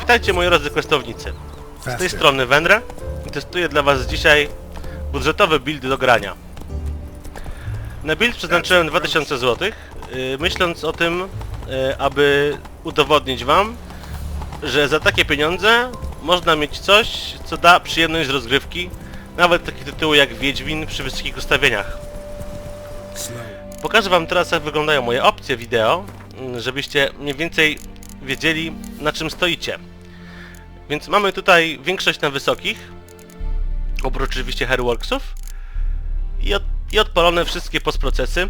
Witajcie moi drodzy questownicy. Z tej strony Wendra i testuję dla was dzisiaj budżetowe buildy do grania. Na build przeznaczyłem 2000 zł, yy, myśląc o tym, yy, aby udowodnić wam, że za takie pieniądze można mieć coś, co da przyjemność z rozgrywki, nawet takie tytuły jak Wiedźmin przy wysokich ustawieniach. Pokażę wam teraz jak wyglądają moje opcje wideo, mm, żebyście mniej więcej wiedzieli na czym stoicie. Więc mamy tutaj większość na wysokich, oprócz oczywiście Hairworksów i, od, i odpalone wszystkie postprocesy,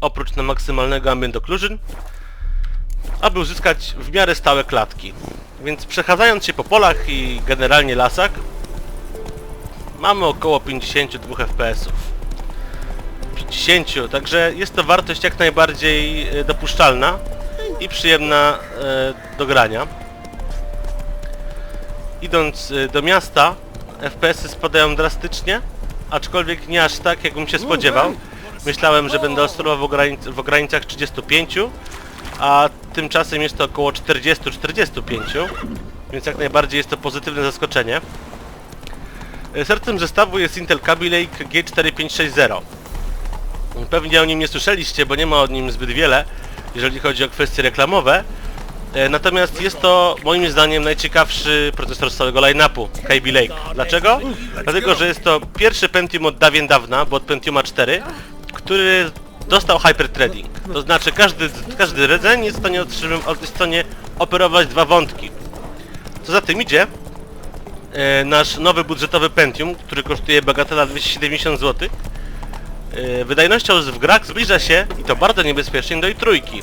oprócz na maksymalnego Ambient Occlusion, aby uzyskać w miarę stałe klatki. Więc przechadzając się po polach i generalnie lasach, mamy około 52 FPS-ów. 50, także jest to wartość jak najbardziej e, dopuszczalna i przyjemna e, do grania. Idąc e, do miasta, FPS-y spadają drastycznie, aczkolwiek nie aż tak, jakbym się spodziewał. Myślałem, że będę oscylował w, ogranic w ogranicach 35, a tymczasem jest to około 40-45, więc jak najbardziej jest to pozytywne zaskoczenie. E, Sercem zestawu jest Intel Kaby Lake G4560. Pewnie o nim nie słyszeliście, bo nie ma o nim zbyt wiele, jeżeli chodzi o kwestie reklamowe. E, Natomiast jest to moim zdaniem najciekawszy procesor z całego line-upu Kaby Lake. Dlaczego? Dlatego, że jest to pierwszy Pentium od dawien dawna, bo od Pentiuma 4, który dostał hyperthreading. To znaczy każdy, każdy rdzeń jest w stanie, otrzymym, jest w stanie operować dwa wątki. Co za tym idzie, e, nasz nowy budżetowy Pentium, który kosztuje bagatela 270 zł, wydajnością w grach zbliża się, i to bardzo niebezpiecznie, do i trójki,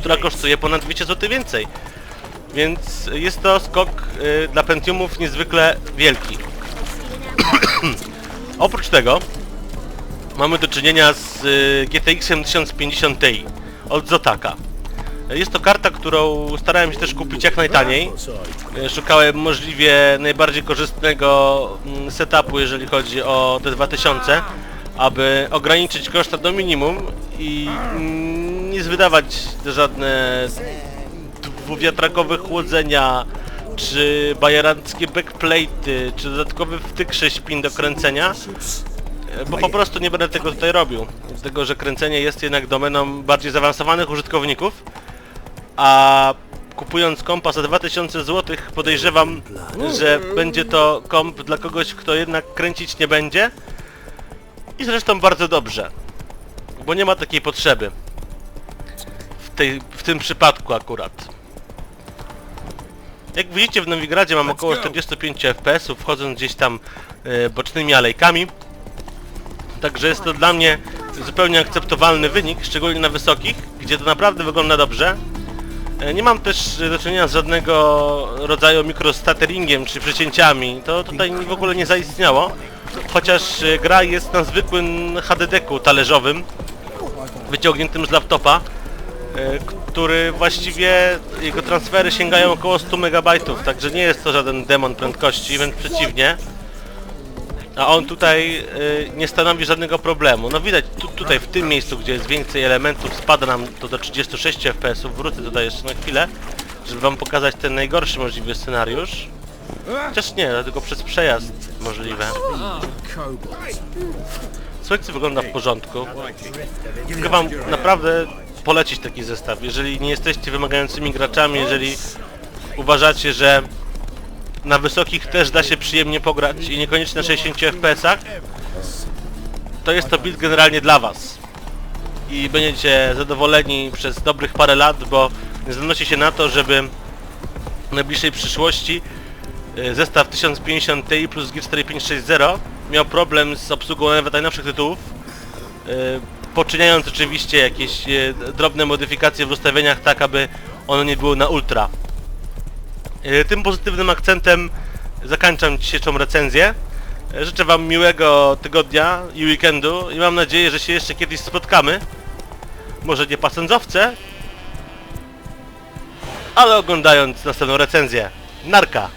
która kosztuje ponad 200 zł więcej. Więc jest to skok e, dla Pentiumów niezwykle wielki. Oprócz tego mamy do czynienia z y, GTX-em 1050 Ti od Zotaka. Jest to karta, którą starałem się też kupić jak najtaniej. Szukałem możliwie najbardziej korzystnego mm, setupu, jeżeli chodzi o te 2000, aby ograniczyć koszta do minimum i nie wydawać żadne dwuwiatrakowe chłodzenia, czy bajeranckie backplate'y, czy dodatkowy wtyk 6 pin do kręcenia, e, bo po prostu nie będę tego tutaj robił. Dlatego, że kręcenie jest jednak domeną bardziej zaawansowanych użytkowników, a kupując kompa za 2000 zł podejrzewam, że będzie to komp dla kogoś, kto jednak kręcić nie będzie. I zresztą bardzo dobrze, bo nie ma takiej potrzeby. W, tej, w tym przypadku akurat. Jak widzicie w Nowigradzie mam około 45 fps, wchodząc gdzieś tam e, bocznymi alejkami. Także jest to dla mnie zupełnie akceptowalny wynik, szczególnie na wysokich, gdzie to naprawdę wygląda dobrze. E, Nie mam też e, do czynienia z żadnego rodzaju mikrostatteringiem czy przecięciami. To tutaj w ogóle nie zaistniało. Chociaż e, gra jest na zwykłym HDD-ku talerzowym, wyciągniętym z laptopa, który właściwie jego transfery sięgają około 100 MB, także nie jest to żaden demon prędkości, wręcz przeciwnie. A on tutaj y, nie stanowi żadnego problemu. No widać tu, tutaj w tym miejscu, gdzie jest więcej elementów, spada nam to do 36 fps. Wrócę tutaj jeszcze na chwilę, żeby wam pokazać ten najgorszy możliwy scenariusz. Chociaż nie, tylko przez przejazd możliwe. Słońce wygląda w porządku. Mogę wam naprawdę polecić taki zestaw. Jeżeli nie jesteście wymagającymi graczami, jeżeli uważacie, że na wysokich też da się przyjemnie pograć i niekoniecznie na 60 fps-ach, to jest to build generalnie dla was. I będziecie zadowoleni przez dobrych parę lat, bo zanosi się na to, żeby w najbliższej przyszłości y, zestaw 1050 Ti plus G4560 miał problem z obsługą nawet najnowszych tytułów, y, poczyniając oczywiście jakieś y, drobne modyfikacje w ustawieniach tak, aby one nie były na ultra. E, Tym pozytywnym akcentem zakończam dzisiejszą recenzję. E, Życzę Wam miłego tygodnia i weekendu i mam nadzieję, że się jeszcze kiedyś spotkamy. Może nie pasędzowce, ale oglądając następną recenzję. Narka!